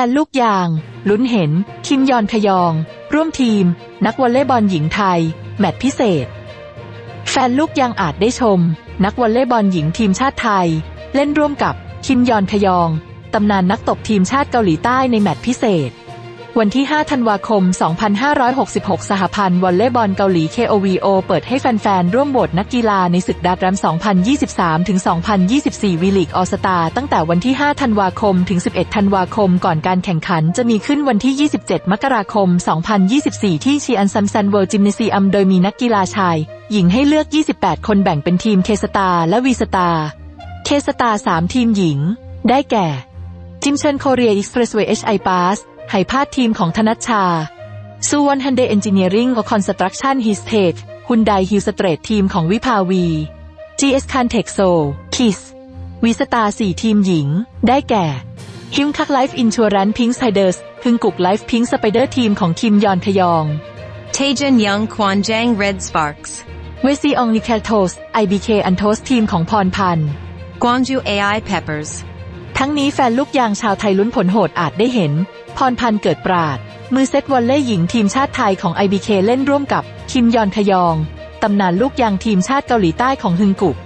ฟนลูกยาง ลุ้นเห็น คิมยอนขยอง ร่วมทีม นักวอลเลย์บอลหญิงไทย แมตช์พิเศษ แฟนลูกยางอาจได้ชม นักวอลเลย์บอลหญิงทีมชาติไทย เล่นร่วมกับ คิมยอนขยอง ตำนานนักตบทีมชาติเกาหลีใต้ในแมตช์พิเศษ วันที่ 5 ธันวาคม 2566 สหพันธ์วอลเลย์บอลเกาหลี KOVO เปิดให้แฟนๆ ร่วมโหวตนักกีฬาในศึกดาดรัม 2023 ถึง 2024 วีลีกออสตาตั้งแต่วันที่ 5 ธันวาคม ถึง 11 ธันวาคม ก่อนการแข่งขันจะมีขึ้นวันที่ 27 มกราคม 2024 ที่ชีอันซัมซันเวิลด์จิมเนซีอัมโดยมีนักกีฬาชาย หญิงให้เลือก 28 คนแบ่งเป็นทีมเคสตาและวีสตาเคสตา3ทีมหญิง ได้แก่จิมเชิญโคเรียอ็กซ์เพรสเวย์เอชไอพาส ไหพาดทีมของธนัชชาซูวอนฮันเดเอนจิเนียริงและคอนสตรักชั่นฮิสเทคฮุนไดฮิลสเตรททีมของวิภาวี GS c a n t e x o KISS วีสตาสี่ทีมหญิง ได้แก่ฮิมคักไลฟ์อินชัวรันพิงส์ไฮเดอร์สฮึงกุกไลฟ์พิงสไปเดอร์ทีมของคิมยอนขยอง Taejin Young Kwanjang Red Sparks. เวซีองนิเคลโทส IBK อันโทสทีมของพรพันธ์ Gwangju AI Peppers. ทั้งนี้แฟนลูกยางชาวไทยลุ้นผลโหดอาจได้เห็น พรพันธ์เกิดปราด มือเซตวอลเล่หญิงทีมชาติไทยของ IBK เล่นร่วมกับ คิมยอนขยอง ตำนานลูกยางทีมชาติเกาหลีใต้ของฮึงกุก